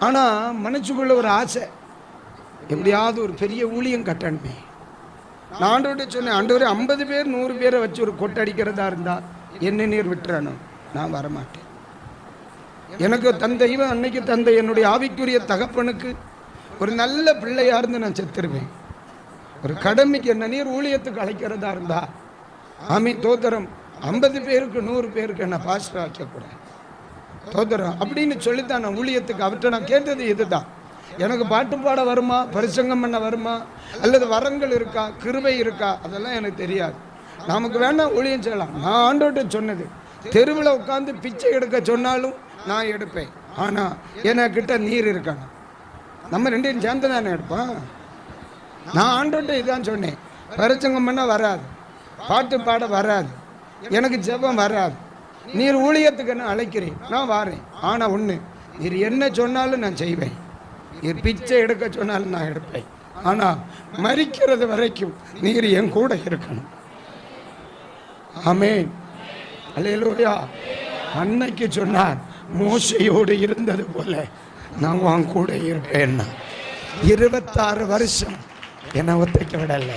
ஆனால் மனசுக்குள்ள ஒரு ஆசை. எப்படியாவது ஒரு பெரிய ஊழியம் கட்டணுமே. நான் ஆண்டவர்கிட்ட சொன்னேன் ஆண்டவர் ஐம்பது பேர் நூறு பேரை வச்சு ஒரு கொட்டடிக்கிறதா இருந்தால் என்ன நீர் விட்டுறானோ? நான் வரமாட்டேன். எனக்கு தந்தையும் அன்னைக்கு தந்தை என்னுடைய ஆவிக்குரிய தகப்பனுக்கு ஒரு நல்ல பிள்ளையாக இருந்து நான் செத்துருவேன். ஒரு கடமைக்கு என்ன நீர் ஊழியத்துக்கு அழைக்கிறதா இருந்தா ஆமி தோத்திரம் ஐம்பது பேருக்கு நூறு பேருக்கு என்ன பாஸ்டர் ஆக்கக்கூடாது தோத்திரம் அப்படின்னு சொல்லித்தான் நான் ஊழியத்துக்கு அவர்கிட்ட நான் கேட்டது இதுதான். எனக்கு பாட்டு பாட வருமா? பரிசங்கம் பண்ண வருமா? அல்லது வரங்கள் இருக்கா? கிருபை இருக்கா? அதெல்லாம் எனக்கு தெரியாது. நமக்கு வேணால் ஊழியம் செய்யலாம். நான் ஆண்டோட்ட சொன்னது தெருவில் உட்காந்து பிச்சை எடுக்க சொன்னாலும் நான் எடுப்பேன். ஆனால் எனக்கிட்ட நீர் இருக்கணும். நம்ம ரெண்டையும் சேர்ந்து தானே எடுப்போம் நான் ஆண்டோட்ட இதுதான் சொன்னேன். பரிசங்கம் பண்ண வராது. பாட்டு பாட வராது. எனக்கு ஜெபம் வராது. நீர் ஊழியத்துக்கு என்ன அழைக்கிறேன்? நான் வாரேன். ஆனால் ஒன்று நீர் என்ன சொன்னாலும் நான் செய்வேன். நீர் பிச்சை எடுக்க சொன்னாலும் நான் எடுப்பேன். ஆனால் மறிக்கிறது வரைக்கும் நீர் என் கூட இருக்கணும். ஆமென். அல்லேலூயா. அன்னைக்கு சொன்னார் மோசையோடு இருந்தது போல நான் உன் கூட இருப்பேன்னா இருபத்தாறு வருஷம் என்னை ஒத்தைக்க விடலை.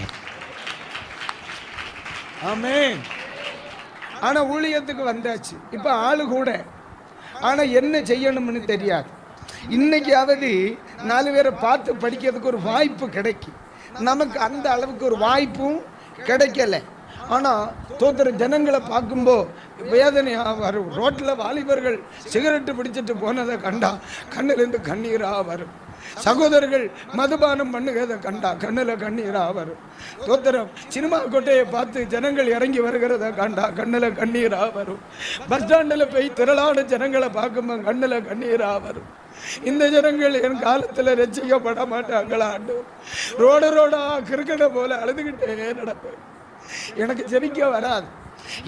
ஆமென். ஆனா ஊழியத்துக்கு வந்தாச்சு. இப்ப ஆளு கூட. ஆனா என்ன செய்யணும்னு தெரியாது. இன்னைக்காவது நாலு பேரை பார்த்து படிக்கிறதுக்கு ஒரு வாய்ப்பு கிடைக்கும் நமக்கு அந்த அளவுக்கு ஒரு வாய்ப்பும் கிடைக்கல. ஆனா தோத்துற ஜனங்களை பார்க்கும்போது வேதனையா வரும். ரோட்ல வாலிபர்கள் சிகரெட்டு பிடிச்சிட்டு போனதை கண்டா கண்ணிலிருந்து கண்ணீரா வரும். சகோதரர்கள் மதுபானம் பண்ணுகிறத கண்டா கண்ணில் கண்ணீராக வரும். தோத்திரம் சினிமா கோட்டையை பார்த்து ஜனங்கள் இறங்கி வருகிறத கண்டா கண்ணில் கண்ணீராக வரும். பஸ் ஸ்டாண்டில் போய் திரளான ஜனங்களை பார்க்கும்போது கண்ணுல கண்ணீராக வரும். இந்த ஜனங்கள் என் காலத்துல ரசிக்கப்பட மாட்டாங்களா ஆண்டு ரோடு ரோடா கிரிக்கெட்டை போல அழுதுகிட்டே நடப்பேன். எனக்கு ஜெபிக்க வராது.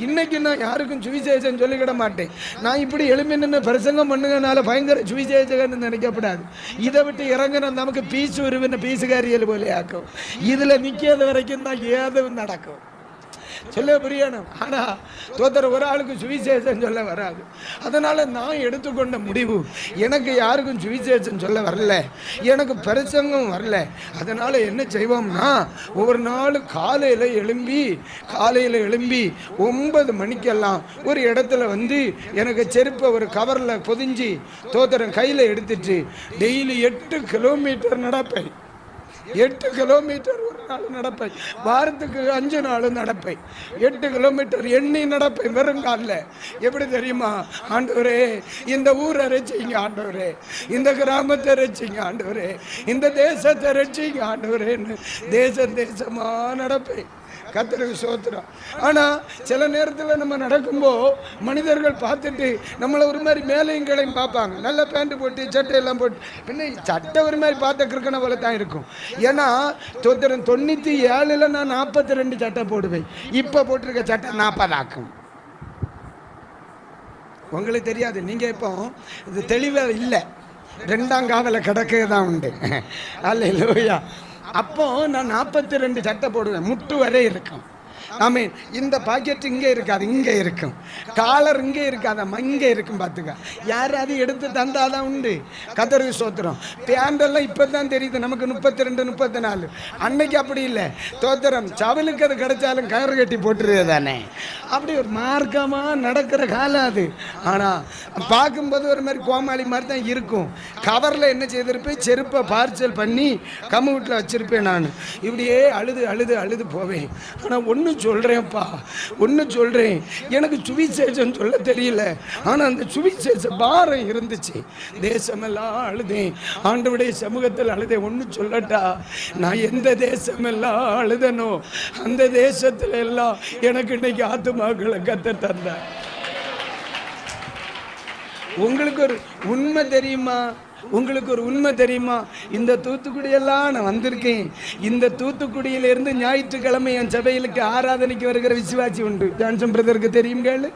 இன்னைக்கு நான் யாருக்கும் சுவிசேஷம் சொல்லிக்கிட மாட்டேன். நான் இப்படி எழுப்பி நின்று பிரசங்கம் பண்ணுங்கனால பயங்கர சுவிசேஷகன்னு நினைக்கப்படாது. இதை விட்டு இறங்கின நமக்கு பீஸ் உருவின பீசுகாரியல் போல ஆக்கும் இதில் நிற்காத வரைக்கும் தான் ஏதும் நடக்கும். சொல்ல புரியணும். ஆனால் தோத்தர் ஒரு ஆளுக்கு சுவிசேஷம் சொல்ல வராது. அதனால் நான் எடுத்துக்கொண்ட முடிவு எனக்கு யாருக்கும் சுவிசேஷம் சொல்ல வரல. எனக்கு பிரசங்கம் வரல. அதனால் என்ன செய்வோம்னா ஒவ்வொரு நாள் காலையில் எழும்பி காலையில் எழும்பி ஒன்பது மணிக்கெல்லாம் ஒரு இடத்துல வந்து எனக்கு செருப்பை ஒரு கவரில் பொதிஞ்சு தோத்தரன் கையில் எடுத்துட்டு டெய்லி எட்டு கிலோமீட்டர் நடப்பேன். எட்டு கிலோமீட்டர் ஒரு நாள் நடப்பேன். வாரத்துக்கு அஞ்சு நாள் நடப்பேன். எட்டு கிலோமீட்டர் எண்ணி நடப்பேன் வெறுங்காலில் எப்படி தெரியுமா? ஆண்டவரே இந்த ஊரை ரசிங்க ஆண்டவரே. இந்த கிராமத்தை ரசிங்க ஆண்டவரே. இந்த தேசத்தை ரசிங்க ஆண்டவரேன்னு தேசம் தேசமாக நடப்பேன். கத்தருக்கு சோத்திரம். ஆனால் சில நேரத்தில் நம்ம நடக்கும்போது மனிதர்கள் பார்த்துட்டு நம்மளை ஒரு மாதிரி மேலையும் கீழையும் பார்ப்பாங்க. நல்ல பேண்ட் போட்டு சட்டை எல்லாம் போட்டு. பின்ன சட்டை ஒரு மாதிரி பார்த்த கிருக்கண போல தான் இருக்கும். ஏன்னா சோத்திரம் தொண்ணூற்றி ஏழில் நான் நாற்பத்தி ரெண்டு சட்டை போடுவேன். இப்போ போட்டிருக்க சட்டை நாற்பதாக்கும். உங்களுக்கு தெரியாது. நீங்கள் இப்போ இது தெளிவாக இல்லை. ரெண்டாம் காதலை கிடக்க தான் உண்டு. அல்ல லோயா அப்போ நான் நாற்பத்தி ரெண்டு சட்டை போடுவேன். முட்டு வரை இருக்கும். ஆமீன். இந்த பாக்கெட் இங்கே இருக்காது இங்கே இருக்கும். காலர் இங்கே இருக்காதம்மா இங்கே இருக்கும் பார்த்துக்க. யாராவது எடுத்து தந்தாதான் உண்டு. கதருக்கு சோத்திரம் பேண்டெல்லாம் இப்போ தான் தெரியுது நமக்கு முப்பத்தி ரெண்டு முப்பத்தி நாலு அன்னைக்கு அப்படி இல்லை. தோத்திரம் சவலுக்கு அது கிடைச்சாலும் கயிறு கட்டி போட்டுருது தானே. அப்படி ஒரு மார்க்கமாக நடக்கிற காலம் அது. ஆனால் பார்க்கும்போது ஒரு மாதிரி கோமாளி மாதிரி தான் இருக்கும். கவரில் என்ன செய்திருப்பேன்? செருப்பை பார்சல் பண்ணி கம்மு வீட்டில் வச்சுருப்பேன் நான். இப்படியே அழுது அழுது அழுது போவேன். ஆனால் ஒன்றும் சொல்கிறேன்ப்பா ஒன்று சொல்கிறேன் எனக்கு சுவிசேஷம் சொல்ல தெரியல. ஆனால் அந்த சுவிசேஷ பாரம் இருந்துச்சு. தேசமெல்லாம் அழுதேன். ஆண்டவுடைய சமூகத்தில் அழுதேன். ஒன்று சொல்லட்டா நான் எந்த தேசமெல்லாம் அழுதனோ அந்த தேசத்தில் எல்லாம் எனக்கு இன்னைக்கு ஆத்துமாக்களை கற்று தந்தேன் உங்களுக்கு ஒரு உண்மை தெரியுமா? உங்களுக்கு ஒரு உண்மை தெரியுமா? இந்த தூத்துக்குடியெல்லாம் நான் வந்திருக்கேன். இந்த தூத்துக்குடியிலிருந்து ஞாயிற்றுக்கிழமை என் சபையிலுக்கு ஆராதனைக்கு வருகிற விசுவாசி உண்டு. ஜான்சன் பிரதருக்கு தெரியும் கேளு.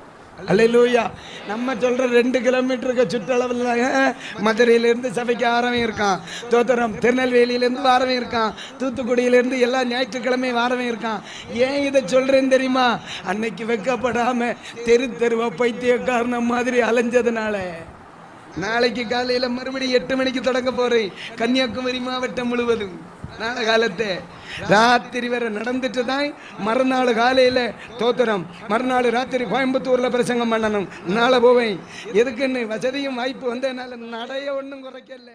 அல்லையிலூயா நம்ம சொல்கிற ரெண்டு கிலோமீட்டருக்கு சுற்றளவில் மதுரையிலேருந்து சபைக்கு ஆரவம் இருக்கான். தோத்திரம் திருநெல்வேலியிலேருந்து வாரவன் இருக்கான். தூத்துக்குடியிலேருந்து எல்லா ஞாயிற்றுக்கிழமையும் வாரவன் இருக்கான். ஏன் இதை சொல்றேன்னு தெரியுமா? அன்னைக்கு வெக்கப்படாம தெரு தெருவா பைத்தியக்காரன மாதிரி அலைஞ்சதுனால. நாளைக்கு காலையில் மறுபடியும் எட்டு மணிக்கு தொடங்க போகிறேன் கன்னியாகுமரி மாவட்டம் முழுவதும். நாள காலத்தை ராத்திரி வரை நடந்துட்டு தான் மறுநாள் காலையில தோத்திரம். மறுநாள் ராத்திரி கோயம்புத்தூர்ல பிரசங்கம் பண்ணணும். நாளை போவேன். எதுக்குன்னு வசதியும் வாய்ப்பு வந்ததுனால நடைய ஒன்றும் குறைக்கல.